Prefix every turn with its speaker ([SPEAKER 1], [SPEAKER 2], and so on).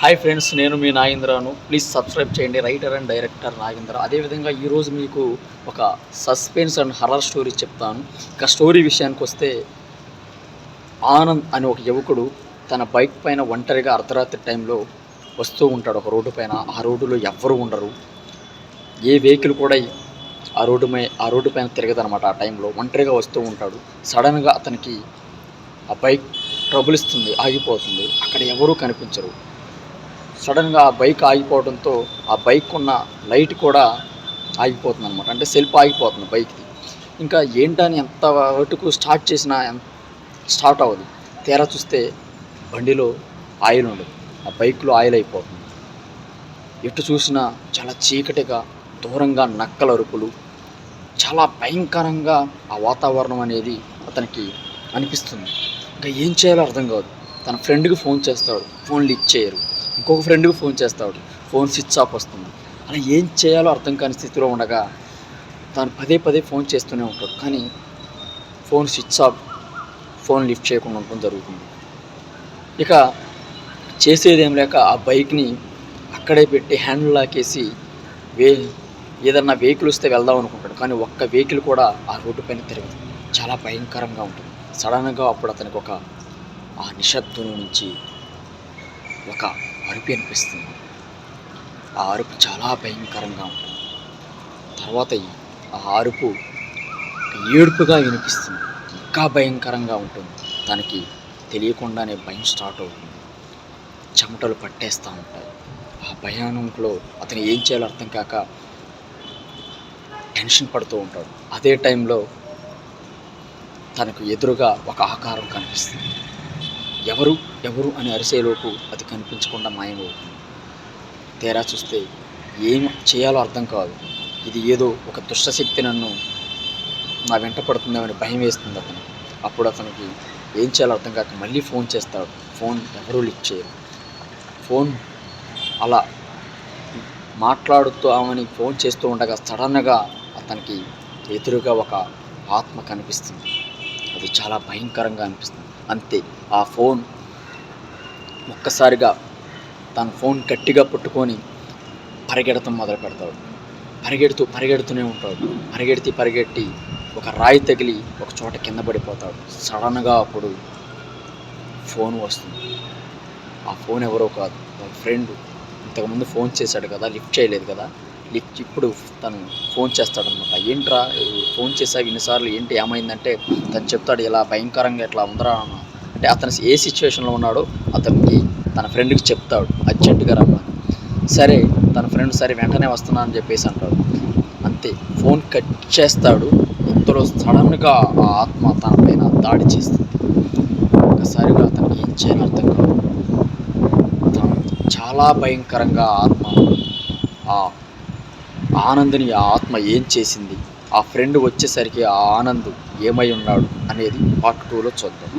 [SPEAKER 1] Hi friends నేను మీ నాగేంద్రను. ప్లీజ్ సబ్స్క్రైబ్ చేయండి. Writer and director Nagendra. అదేవిధంగా ఈరోజు మీకు ఒక సస్పెన్స్ అండ్ హర్రర్ స్టోరీ చెప్తాను. ఇక స్టోరీ విషయానికి వస్తే ఆనంద్ అనే ఒక యువకుడు తన బైక్ పైన ఒంటరిగా అర్ధరాత్రి టైంలో వస్తూ ఉంటాడు ఒక రోడ్డు పైన. ఆ రోడ్డులో ఎవ్వరూ ఉండరు. ఏ వెహికల్ కూడా ఆ రోడ్డు పై ఆ రోడ్డు పైన తిరగదనమాట ఆ టైంలో ఒంటరిగా వస్తూ ఉంటాడు. సడన్గా అతనికి ఆ బైక్ ట్రబుల్ ఇస్తుంది ఆగిపోతుంది. అక్కడ ఎవరూ కనిపించరు. సడన్గా ఆ బైక్ ఆగిపోవడంతో ఆ బైక్ ఉన్న లైట్ కూడా ఆగిపోతుంది అనమాట అంటే సెల్ఫ్ ఆగిపోతుంది బైక్ది. ఇంకా ఏంటని ఎంత వరకు స్టార్ట్ చేసినా స్టార్ట్ అవ్వదు. తేరా చూస్తే బండిలో ఆయిల్ ఉండదు. ఆ బైక్లో ఆయిల్ అయిపోతుంది. ఎటు చూసినా చాలా చీకటిగా దూరంగా నక్కల అరుపులు చాలా భయంకరంగా ఆ వాతావరణం అనేది అతనికి అనిపిస్తుంది. ఇంకా ఏం చేయాలో అర్థం కాదు. తన ఫ్రెండ్కి ఫోన్ చేస్తాడు. ఫోన్ ఇచ్చేయరు చేయరు. ఇంకొక ఫ్రెండ్కి ఫోన్ చేస్తాడు ఫోన్ స్విచ్ ఆఫ్ వస్తుంది. అలా ఏం చేయాలో అర్థం కాని స్థితిలో ఉండగా తాను పదే పదే ఫోన్ చేస్తూనే ఉంటాడు. కానీ phone switch off phone lift చేయకుండా ఉండడం జరుగుతుంది. ఇక చేసేదేం లేక ఆ బైక్ని అక్కడే పెట్టి హ్యాండిల్ లాకేసి వే ఏదన్నా వెహికల్ వస్తే వెళ్దాం అనుకుంటాడు. కానీ ఒక్క వెహికల్ కూడా ఆ రోడ్డు పైన తిరగదు. చాలా భయంకరంగా ఉంటుంది. సడన్గా అప్పుడు అతనికి ఒక ఆ నిశ్శబ్దం నుంచి ఒక అరుపు అనిపిస్తుంది. ఆ అరుపు చాలా భయంకరంగా ఉంటుంది. తర్వాత ఆ అరుపు ఏడుపుగా వినిపిస్తుంది. ఇంకా భయంకరంగా ఉంటుంది. తనకి తెలియకుండానే భయం స్టార్ట్ అవుతుంది. చెమటలు పట్టేస్తూ ఉంటాయి. ఆ భయానంలో అతను ఏం చేయాలో అర్థం కాక టెన్షన్ పడుతూ ఉంటాడు. అదే టైంలో తనకు ఎదురుగా ఒక ఆకారం కనిపిస్తుంది. ఎవరు ఎవరు అని అరిసేలోపు అది కనిపించకుండా మాయమవుతుంది. తేరా చూస్తే ఏం చేయాలో అర్థం కాదు. ఇది ఏదో ఒక దుష్టశక్తి నన్ను నా వెంట పడుతుందేమని భయం వేస్తుంది అతను అప్పుడు అతనికి ఏం చేయాలో అర్థం కాక మళ్ళీ ఫోన్ చేస్తాడు. ఫోన్ ఎవరూ లిఫ్ట్ చేయరు. ఫోన్ అలా మాట్లాడుతూ ఆమెని ఫోన్ చేస్తూ ఉండగా సడన్గా అతనికి ఎదురుగా ఒక ఆత్మ కనిపిస్తుంది. అది చాలా భయంకరంగా అనిపిస్తుంది. అంతే. ఆ ఫోన్ ఒక్కసారిగా తన ఫోన్ గట్టిగా పట్టుకొని పరిగెడతం మొదలు పెడతాడు. పరిగెడుతూ పరిగెడుతూనే ఉంటాడు. పరిగెడితే పరిగెట్టి ఒక రాయి తగిలి ఒక చోట కింద పడిపోతాడు. సడన్గా అప్పుడు ఫోన్ వస్తుంది. ఆ ఫోన్ ఎవరో కాదు. వాళ్ళ ఫ్రెండ్. ఇంతకుముందు ఫోన్ చేశాడు కదా లిఫ్ట్ చేయలేదు కదా. లిఫ్ట్ ఇప్పుడు తను ఫోన్ చేస్తాడనమాట ఏంట్రా ఫోన్ చేసావు ఇన్నిసార్లు ఏంటి ఏమైందంటే తను చెప్తాడు ఇలా భయంకరంగా ఇట్లా ఉందరా అన్న. అంటే అతను ఏ సిచ్యువేషన్లో ఉన్నాడో అతనికి తన ఫ్రెండ్కి చెప్తాడు అర్జెంటుగా రమ్మని. సరే తన ఫ్రెండ్ సరే వెంటనే వస్తున్నా అని చెప్పేసి అంటాడు. అంతే ఫోన్ కట్ చేస్తాడు. ఇంతలో సడన్గా ఆ ఆత్మ తన పైన దాడి చేస్తుంది. ఒకసారిగా అతనికి ఏం చేయాలో అర్థం కాదు. చాలా భయంకరంగా ఆత్మ ఆ ఆనంద్ని ఆ ఆత్మ ఏం చేసింది? ఆ ఫ్రెండ్ వచ్చేసరికి ఆ ఆనంద్ ఏమై ఉన్నాడు అనేది పార్ట్ టూలో చూద్దాం.